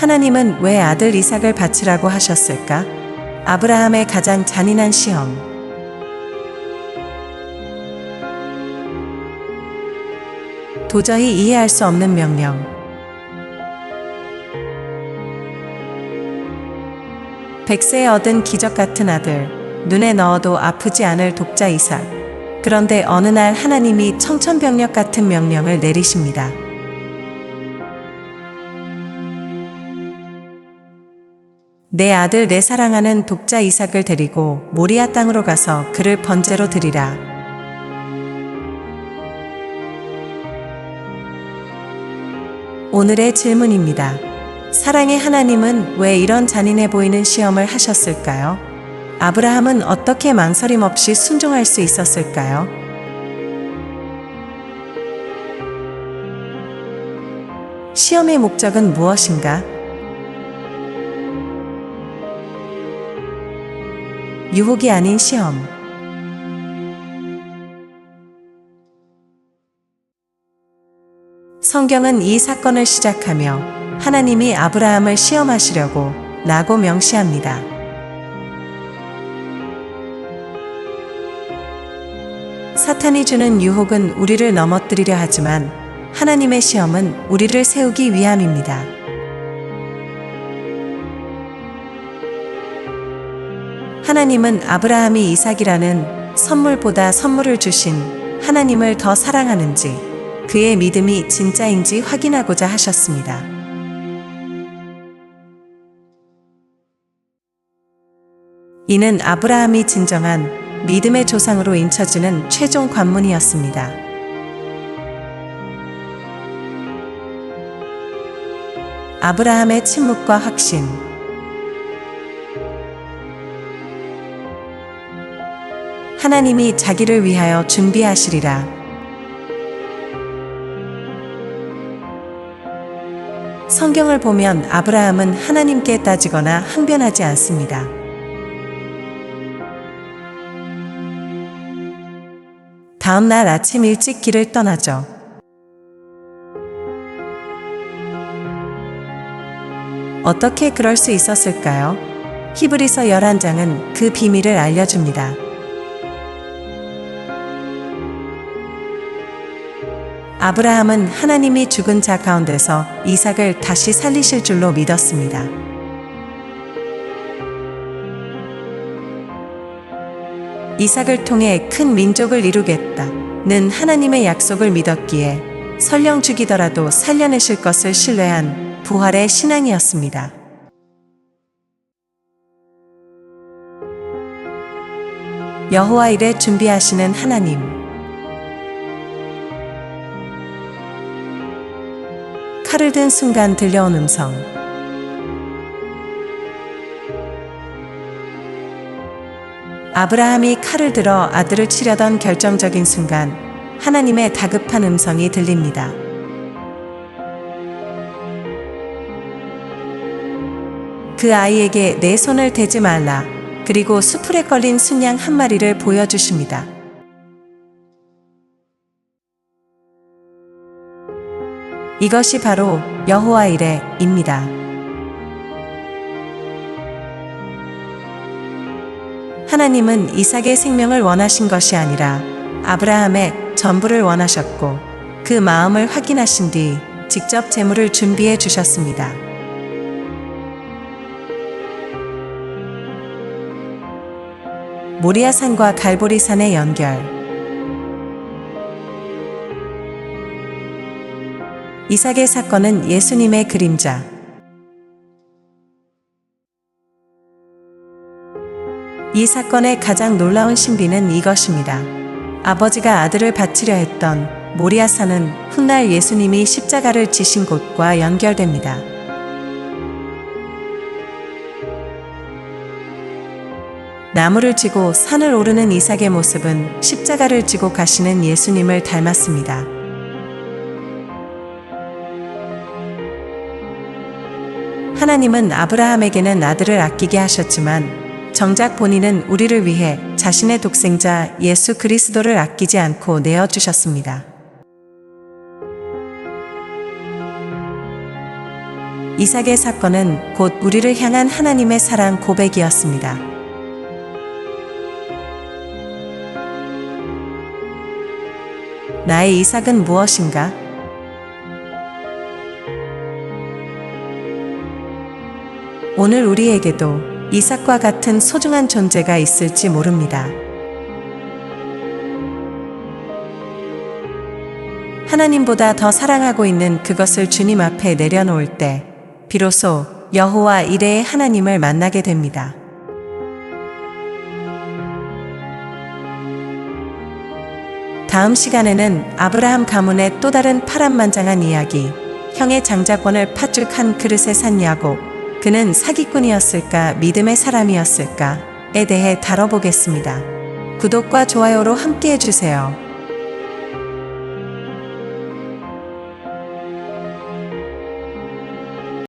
하나님은 왜 아들 이삭을 바치라고 하셨을까? 아브라함의 가장 잔인한 시험. 도저히 이해할 수 없는 명령. 백세에 얻은 기적 같은 아들, 눈에 넣어도 아프지 않을 독자 이삭. 그런데 어느 날 하나님이 청천벽력 같은 명령을 내리십니다. 내 아들 내 사랑하는 독자 이삭을 데리고 모리아 땅으로 가서 그를 번제로 드리라. 오늘의 질문입니다. 사랑의 하나님은 왜 이런 잔인해 보이는 시험을 하셨을까요? 아브라함은 어떻게 망설임 없이 순종할 수 있었을까요? 시험의 목적은 무엇인가? 유혹이 아닌 시험. 성경은 이 사건을 시작하며 하나님이 아브라함을 시험하시려고 라고 명시합니다. 사탄이 주는 유혹은 우리를 넘어뜨리려 하지만 하나님의 시험은 우리를 세우기 위함입니다. 하나님은 아브라함이 이삭이라는 선물보다 선물을 주신 하나님을 더 사랑하는지 그의 믿음이 진짜인지 확인하고자 하셨습니다. 이는 아브라함이 진정한 믿음의 조상으로 인쳐지는 최종 관문이었습니다. 아브라함의 침묵과 확신. 하나님이 자기를 위하여 준비하시리라. 성경을 보면 아브라함은 하나님께 따지거나 항변하지 않습니다. 다음 날 아침 일찍 길을 떠나죠. 어떻게 그럴 수 있었을까요? 히브리서 11장은 그 비밀을 알려줍니다. 아브라함은 하나님이 죽은 자 가운데서 이삭을 다시 살리실 줄로 믿었습니다. 이삭을 통해 큰 민족을 이루겠다는 하나님의 약속을 믿었기에 설령 죽이더라도 살려내실 것을 신뢰한 부활의 신앙이었습니다. 여호와 일에 준비하시는 하나님. 칼을 든 순간 들려온 음성. 아브라함이 칼을 들어 아들을 치려던 결정적인 순간 하나님의 다급한 음성이 들립니다. 그 아이에게 내 손을 대지 말라. 그리고 수풀에 걸린 순양 한 마리를 보여주십니다. 이것이 바로 여호와 이레입니다. 하나님은 이삭의 생명을 원하신 것이 아니라 아브라함의 전부를 원하셨고 그 마음을 확인하신 뒤 직접 제물을 준비해 주셨습니다. 모리아산과 갈보리산의 연결. 이삭의 사건은 예수님의 그림자. 이 사건의 가장 놀라운 신비는 이것입니다. 아버지가 아들을 바치려 했던 모리아산은 훗날 예수님이 십자가를 지신 곳과 연결됩니다. 나무를 지고 산을 오르는 이삭의 모습은 십자가를 지고 가시는 예수님을 닮았습니다. 하나님은 아브라함에게는 아들을 아끼게 하셨지만 정작 본인은 우리를 위해 자신의 독생자 예수 그리스도를 아끼지 않고 내어주셨습니다. 이삭의 사건은 곧 우리를 향한 하나님의 사랑 고백이었습니다. 나의 이삭은 무엇인가? 오늘 우리에게도 이삭과 같은 소중한 존재가 있을지 모릅니다. 하나님보다 더 사랑하고 있는 그것을 주님 앞에 내려놓을 때 비로소 여호와 이레의 하나님을 만나게 됩니다. 다음 시간에는 아브라함 가문의 또 다른 파란만장한 이야기, 형의 장자권을 팥죽한 그릇에 산 야곱, 그는 사기꾼이었을까 믿음의 사람이었을까에 대해 다뤄보겠습니다. 구독과 좋아요로 함께 해주세요.